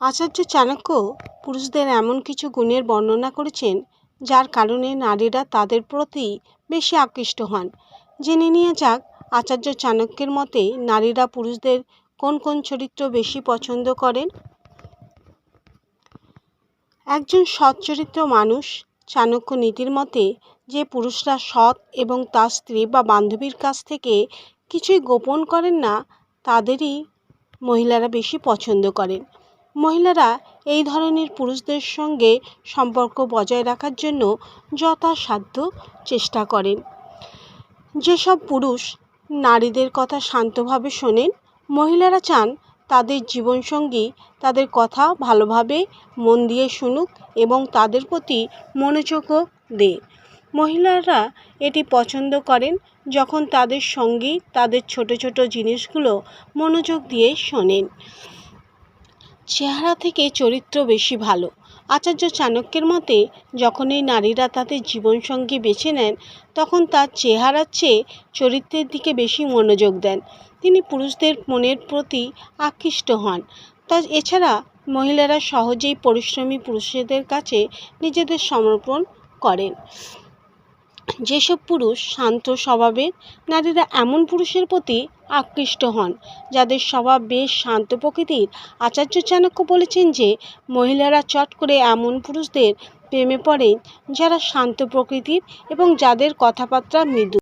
আচার্য চাণক্য পুরুষদের এমন কিছু গুণের বর্ণনা করেছেন, যার কারণে নারীরা তাদের প্রতি বেশি আকৃষ্ট হন। জেনে নিয়ে যাক, আচার্য চাণক্যের মতে নারীরা পুরুষদের কোন কোন চরিত্র বেশি পছন্দ করেন? একজন সৎ চরিত্র মানুষ চাণক্য নীতির মতে যে পুরুষরা সৎ এবং তার স্ত্রী বা বান্ধবীর কাছ থেকে কিছুই গোপন করেন না, তাদেরই মহিলারা বেশি পছন্দ করেন। মহিলারা এই ধরনের পুরুষদের সঙ্গে সম্পর্ক বজায় রাখার জন্য যথাসাধ্য চেষ্টা করেন। যেসব পুরুষ নারীদের কথা শান্তভাবে শোনেন, মহিলারা চান তাদের জীবনসঙ্গী তাদের কথা ভালোভাবে মন দিয়ে শুনুক এবং তাদের প্রতি মনোযোগও দে মহিলারা এটি পছন্দ করেন যখন তাদের সঙ্গী তাদের ছোট ছোট জিনিসগুলো মনোযোগ দিয়ে শোনেন। চেহারা থেকে চরিত্র বেশি ভালো। আচার্য চাণক্যের মতে, যখন এই নারীরা তাদের জীবনসঙ্গী বেছে নেন, তখন তার চেহারার চেয়ে চরিত্রের দিকে বেশি মনোযোগ দেন। তিনি পুরুষদের মনের প্রতি আকৃষ্ট হন। তা, এছাড়া মহিলারা সহজেই পরিশ্রমী পুরুষদের কাছে নিজেদের সমর্পণ করেন। যেসব পুরুষ শান্ত স্বভাবের নারীরা এমন পুরুষের প্রতি আকৃষ্ট হন, যাদের স্বভাব বেশ শান্ত প্রকৃতির। আচার্য চাণক্য বলেছেন যে, মহিলারা চট করে এমন পুরুষদের প্রেমে পড়েন যারা শান্ত প্রকৃতির এবং যাদের কথাবার্তা মৃদু।